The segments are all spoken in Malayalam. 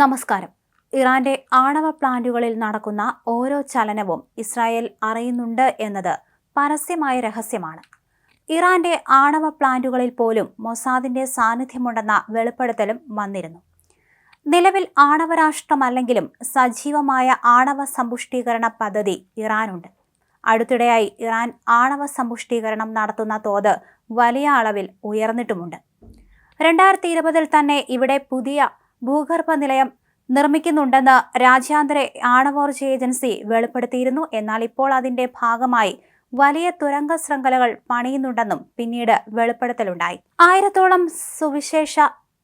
നമസ്കാരം. ഇറാന്റെ ആണവ പ്ലാന്റുകളിൽ നടക്കുന്ന ഓരോ ചലനവും ഇസ്രായേൽ അറിയുന്നുണ്ട് എന്നത് പരസ്യമായ രഹസ്യമാണ്. ഇറാന്റെ ആണവ പ്ലാന്റുകളിൽ പോലും മൊസാദിന്റെ സാന്നിധ്യമുണ്ടെന്ന വെളിപ്പെടുത്തലും വന്നിരുന്നു. നിലവിൽ ആണവ രാഷ്ട്രമല്ലെങ്കിലും സജീവമായ ആണവ സമ്പുഷ്ടീകരണ പദ്ധതി ഇറാനുണ്ട്. അടുത്തിടെയായി ഇറാൻ ആണവ സമ്പുഷ്ടീകരണം നടത്തുന്ന തോത് വലിയ അളവിൽ ഉയർന്നിട്ടുമുണ്ട്. രണ്ടായിരത്തി ഇരുപതിൽ തന്നെ ഇവിടെ പുതിയ ഭൂഗർഭ നിലയം നിർമ്മിക്കുന്നുണ്ടെന്ന് രാജ്യാന്തര ആണവോർജ ഏജൻസി വെളിപ്പെടുത്തിയിരുന്നു. എന്നാൽ ഇപ്പോൾ അതിന്റെ ഭാഗമായി വലിയ തുരങ്ക ശൃംഖലകൾ പണിയുന്നുണ്ടെന്നും പിന്നീട് വെളിപ്പെടുത്തലുണ്ടായി. ആയിരത്തോളം സുവിശേഷ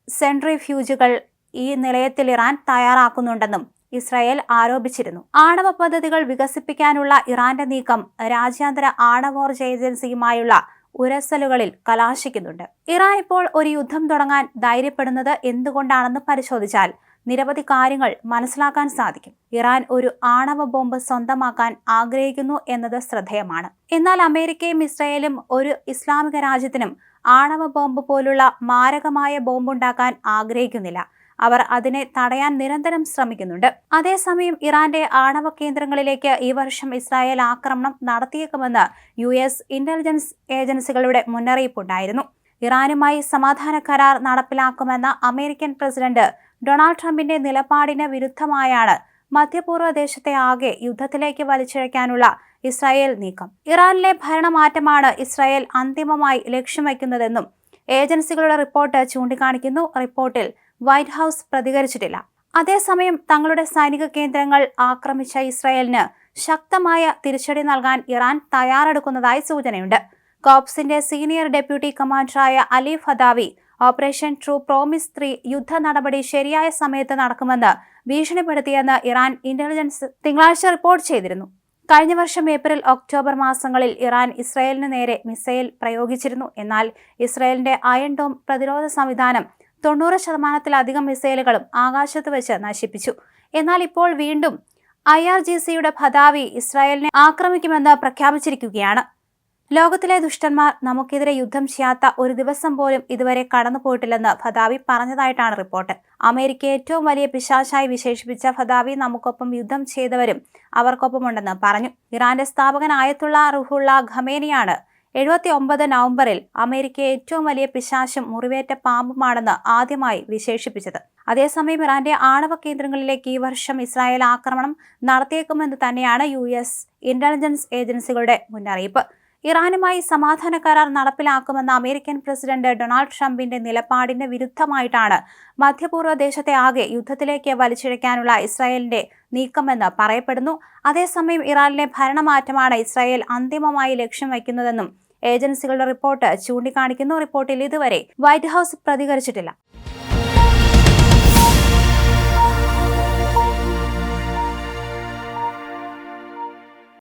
സെൻട്രിഫ്യൂജുകൾ ഈ നിലയത്തിൽ ഇറാൻ തയ്യാറാക്കുന്നുണ്ടെന്നും ഇസ്രായേൽ ആരോപിച്ചിരുന്നു. ആണവ പദ്ധതികൾ വികസിപ്പിക്കാനുള്ള ഇറാന്റെ നീക്കം രാജ്യാന്തര ആണവോർജ ഏജൻസിയുമായുള്ള ഉരസലുകളിൽ കലാശിക്കുന്നുണ്ട്. ഇറാൻ ഇപ്പോൾ ഒരു യുദ്ധം തുടങ്ങാൻ ധൈര്യപ്പെടുന്നത് എന്തുകൊണ്ടാണെന്ന് പരിശോധിച്ചാൽ നിരവധി കാര്യങ്ങൾ മനസ്സിലാക്കാൻ സാധിക്കും. ഇറാൻ ഒരു ആണവ ബോംബ് സ്വന്തമാക്കാൻ ആഗ്രഹിക്കുന്നു എന്നത് ശ്രദ്ധേയമാണ്. എന്നാൽ അമേരിക്കയും ഇസ്രായേലും ഒരു ഇസ്ലാമിക രാജ്യത്തിനും ആണവ ബോംബ് പോലുള്ള മാരകമായ ബോംബുണ്ടാക്കാൻ ആഗ്രഹിക്കുന്നില്ല. അവർ അതിനെ തടയാൻ നിരന്തരം ശ്രമിക്കുന്നുണ്ട്. അതേസമയം ഇറാന്റെ ആണവ കേന്ദ്രങ്ങളിലേക്ക് ഈ വർഷം ഇസ്രായേൽ ആക്രമണം നടത്തിയേക്കുമെന്ന് യു എസ് ഇന്റലിജൻസ് ഏജൻസികളുടെ മുന്നറിയിപ്പുണ്ടായിരുന്നു. ഇറാനുമായി സമാധാന കരാർ നടപ്പിലാക്കുമെന്ന അമേരിക്കൻ പ്രസിഡന്റ് ഡൊണാൾഡ് ട്രംപിന്റെ നിലപാടിന് വിരുദ്ധമായാണ് മധ്യപൂർവ ദേശത്തെ ആകെ യുദ്ധത്തിലേക്ക് വലിച്ചിഴയ്ക്കാനുള്ള ഇസ്രായേൽ നീക്കം. ഇറാനിലെ ഭരണമാറ്റമാണ് ഇസ്രായേൽ അന്തിമമായി ലക്ഷ്യം വയ്ക്കുന്നതെന്നും ഏജൻസികളുടെ റിപ്പോർട്ട് ചൂണ്ടിക്കാണിക്കുന്നു. റിപ്പോർട്ടിൽ വൈറ്റ് ഹൗസ് പ്രതികരിച്ചിട്ടില്ല. അതേസമയം തങ്ങളുടെ സൈനിക കേന്ദ്രങ്ങൾ ആക്രമിച്ച ഇസ്രായേലിന് ശക്തമായ തിരിച്ചടി നൽകാൻ ഇറാൻ തയ്യാറെടുക്കുന്നതായി സൂചനയുണ്ട്. കോപ്സിന്റെ senior deputy കമാൻഡറായ Ali Fadavi operation true promise three യുദ്ധ നടപടി ശരിയായ സമയത്ത് നടക്കുമെന്ന് ഭീഷണിപ്പെടുത്തിയെന്ന് ഇറാൻ ഇന്റലിജൻസ് തിങ്കളാഴ്ച റിപ്പോർട്ട് ചെയ്തിരുന്നു. കഴിഞ്ഞ വർഷം ഏപ്രിൽ ഒക്ടോബർ മാസങ്ങളിൽ ഇറാൻ ഇസ്രായേലിന് നേരെ മിസൈൽ പ്രയോഗിച്ചിരുന്നു. എന്നാൽ ഇസ്രായേലിന്റെ അയൺ ഡോം പ്രതിരോധ സംവിധാനം തൊണ്ണൂറ് ശതമാനത്തിലധികം മിസൈലുകളും ആകാശത്ത് വെച്ച് നശിപ്പിച്ചു. എന്നാൽ ഇപ്പോൾ വീണ്ടും ഐ ആർ ജി സിയുടെ ഭദാവി ഇസ്രായേലിനെ ആക്രമിക്കുമെന്ന് പ്രഖ്യാപിച്ചിരിക്കുകയാണ്. ലോകത്തിലെ ദുഷ്ടന്മാർ നമുക്കെതിരെ യുദ്ധം ചെയ്യാത്ത ഒരു ദിവസം പോലും ഇതുവരെ കടന്നുപോയിട്ടില്ലെന്ന് ഫദാവി പറഞ്ഞതായിട്ടാണ് റിപ്പോർട്ട്. അമേരിക്ക ഏറ്റവും വലിയ പിശാശായി വിശേഷിപ്പിച്ച ഫദാവി നമുക്കൊപ്പം യുദ്ധം ചെയ്തവരും അവർക്കൊപ്പമുണ്ടെന്ന് പറഞ്ഞു. ഇറാന്റെ സ്ഥാപകനായത്തുള്ള റുഹുള്ള ഖമേനിയാണ് എഴുപത്തി ഒമ്പത് നവംബറിൽ അമേരിക്കയെ ഏറ്റവും വലിയ പിശാശും മുറിവേറ്റ പാമ്പുമാണെന്ന് ആദ്യമായി വിശേഷിപ്പിച്ചത്. അതേസമയം ഇറാന്റെ ആണവ കേന്ദ്രങ്ങളിലേക്ക് ഈ വർഷം ഇസ്രായേൽ ആക്രമണം നടത്തിയേക്കുമെന്ന് തന്നെയാണ് യു എസ് ഇന്റലിജൻസ് ഏജൻസികളുടെ മുന്നറിയിപ്പ്. ഇറാനുമായി സമാധാന കരാർ നടപ്പിലാക്കുമെന്ന അമേരിക്കൻ പ്രസിഡന്റ് ഡൊണാൾഡ് ട്രംപിന്റെ നിലപാടിന് വിരുദ്ധമായിട്ടാണ് മധ്യപൂർവ ദേശത്തെ ആകെ യുദ്ധത്തിലേക്ക് വലിച്ചിഴയ്ക്കാനുള്ള ഇസ്രായേലിന്റെ നീക്കമെന്ന് പറയപ്പെടുന്നു. അതേസമയം ഇറാനിലെ ഭരണമാറ്റമാണ് ഇസ്രായേൽ അന്തിമമായി ലക്ഷ്യം വയ്ക്കുന്നതെന്നും ഏജൻസികളുടെ റിപ്പോർട്ട് ചൂണ്ടിക്കാണിക്കുന്നു. റിപ്പോർട്ടിൽ ഇതുവരെ വൈറ്റ് ഹൌസ് പ്രതികരിച്ചിട്ടില്ല.